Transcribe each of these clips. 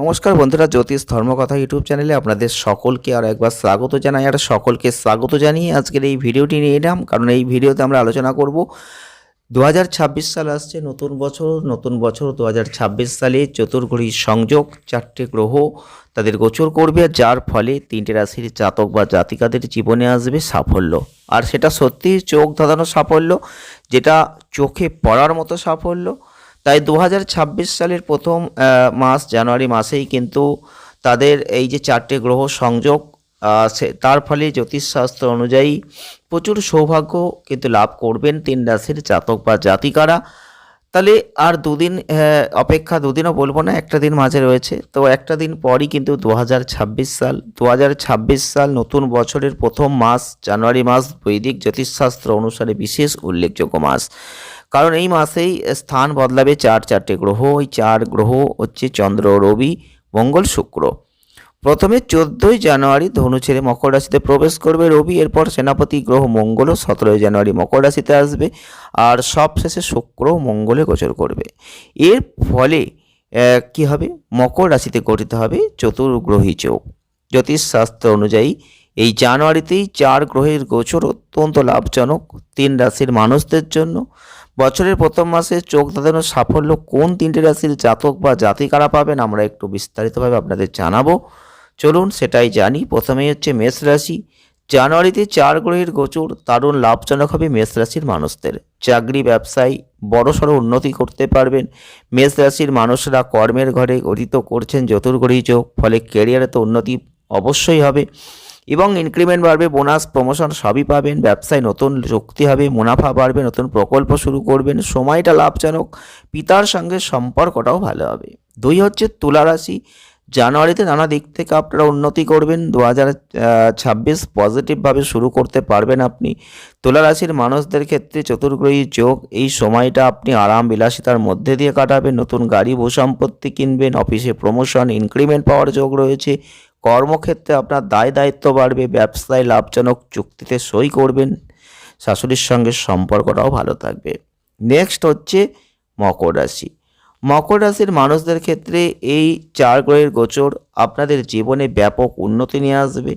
নমস্কার বন্ধুরা, জ্যোতিষ ধর্মকথা ইউটিউব চ্যানেলে আপনাদের সকলকে আর একবার স্বাগত জানাই, আর সকলকে স্বাগত জানিয়ে আজকের এই ভিডিওটি নিয়ে এলাম। কারণ এই ভিডিওতে আমরা আলোচনা করব দু হাজার ছাব্বিশ সাল আসছে, নতুন বছর নতুন বছর দু হাজার ছাব্বিশ সালে চতুর্গ্রহী সংযোগ, চারটে গ্রহ তাদের গোচর করবে যার ফলে তিনটে রাশির জাতক বা জাতিকাদের জীবনে আসবে সাফল্য। আর সেটা সত্যি চোখ ধাঁধানো সাফল্য, যেটা চোখে পড়ার মতো সাফল্য তাই দু হাজার ছাব্বিশ সালের প্রথম মাস জানুয়ারি মাসেই কিন্তু তাদের এই যে চারটে গ্রহ সংযোগ সে, তার ফলে জ্যোতিষশাস্ত্র অনুযায়ী প্রচুর সৌভাগ্য কিন্তু লাভ করবেন তিন রাশির জাতক বা জাতিকারা। তাহলে আর দুদিন অপেক্ষা দুদিনও বলব না, একটা দিন মাঝে রয়েছে। তো একটা দিন পরই কিন্তু দু হাজার ছাব্বিশ সাল দু হাজার ছাব্বিশ সাল নতুন বছরের প্রথম মাস, জানুয়ারি মাস, বৈদিক জ্যোতিষশাস্ত্র অনুসারে বিশেষ উল্লেখযোগ্য মাস। কারণ এই মাসেই স্থান বদলাবে চার চারটে গ্রহ। ওই চার গ্রহ হচ্ছে চন্দ্র, রবি, মঙ্গল, শুক্র। প্রথমে চোদ্দোই জানুয়ারি ধনু ছেড়ে মকর রাশিতে প্রবেশ করবে, রবি, এরপর সেনাপতি গ্রহ মঙ্গলও সতেরোই জানুয়ারি মকর রাশিতে আসবে, আর সবশেষে শুক্র মঙ্গলে গোচর করবে। এর ফলে কি হবে? মকর রাশিতে গঠিত হবে চতুর্গ্রহী যোগ। জ্যোতিষশাস্ত্র অনুযায়ী এই জানুয়ারিতেই চার গ্রহের গোচর অত্যন্ত লাভজনক। তিন রাশির মানুষদের জন্য বছরের প্রথম মাসে চোখ ধাঁধানোর সাফল্য কোন তিনটি রাশির জাতক বা জাতিকারা পাবেন আমরা একটু বিস্তারিতভাবে আপনাদের জানাব। চলুন সেটাই জানি। প্রথমেই হচ্ছে মেষ রাশি। জানুয়ারিতে চার গ্রহের গোচর দারুণ লাভজনক হবে মেষ রাশির মানুষদের। চাকরি, ব্যবসায় বড়সড় উন্নতি করতে পারবেন। মেষ রাশির মানুষরা কর্মের ঘরে গঠিত করছেন চতুর্গ্রহী যোগ, ফলে ক্যারিয়ারে তো উন্নতি অবশ্যই হবে। এবং ইনক্রিমেন্ট বাড়বে বোনাস প্রমোশন সবই পাবেন, ব্যবসায় নতুন চুক্তি হবে, মুনাফা বাড়বে, নতুন প্রকল্প শুরু করবেন, সময়টা লাভজনক, পিতার সঙ্গে সম্পর্কটাও ভালো হবে। দুই হচ্ছে তুলা রাশি, জানুয়ারিতে নানা দিক থেকে আপনারা উন্নতি করবেন দু হাজার ছাব্বিশ পজিটিভভাবে শুরু করতে পারবেন আপনি। তুলা রাশির মানুষদের ক্ষেত্রে চতুর্গ্রহী যোগ, এই সময়টা আপনি আরাম, বিলাসিতার মধ্যে দিয়ে কাটাবেন, নতুন গাড়ি, ভূসম্পত্তি কিনবেন অফিসে প্রমোশন ইনক্রিমেন্ট পাওয়ার যোগ রয়েছে কর্মক্ষেত্রে আপনার দায় দায়িত্ব বাড়বে, ব্যবসায় লাভজনক চুক্তিতে সই করবেন, শাশুড়ির সঙ্গে সম্পর্কটাও ভালো থাকবে। নেক্সট হচ্ছে মকর রাশি। মকর রাশির মানুষদের ক্ষেত্রে এই চার গ্রহের গোচর আপনাদের জীবনে ব্যাপক উন্নতি নিয়ে আসবে।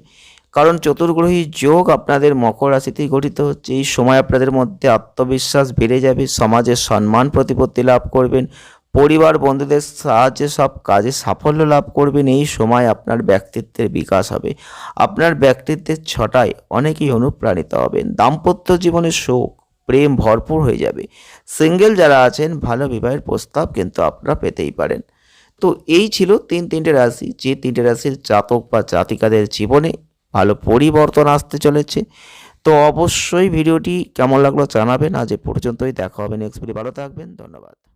কারণ চতুর্গ্রহী যোগ আপনাদের মকর রাশিতেই গঠিত হচ্ছে। এই সময় আপনাদের মধ্যে আত্মবিশ্বাস বেড়ে যাবে সমাজের সম্মান প্রতিপত্তি লাভ করবেন পরিবার বন্ধুদের সাহায্যে সব কাজে সাফল্য লাভ করবেন, এই সময় আপনার ব্যক্তিত্বের বিকাশ হবে। আপনার ব্যক্তিত্বের ছটায় অনেকেই অনুপ্রাণিত হবেন। দাম্পত্য জীবনে সুখ প্রেম ভরপুর হয়ে যাবে। সিঙ্গেল যারা আছেন, ভালো বিবাহের প্রস্তাব কিন্তু আপনারা পেতেই পারেন। তো এই ছিল তিন তিনটে রাশি। যে তিনটে রাশির জাতক বা জাতিকাদের জীবনে ভালো পরিবর্তন আসতে চলেছে। তো অবশ্যই ভিডিওটি কেমন লাগল জানাবেন। আজ এ পর্যন্তই। দেখা হবে নেক্সট ভিডিও ভালো থাকবেন। ধন্যবাদ।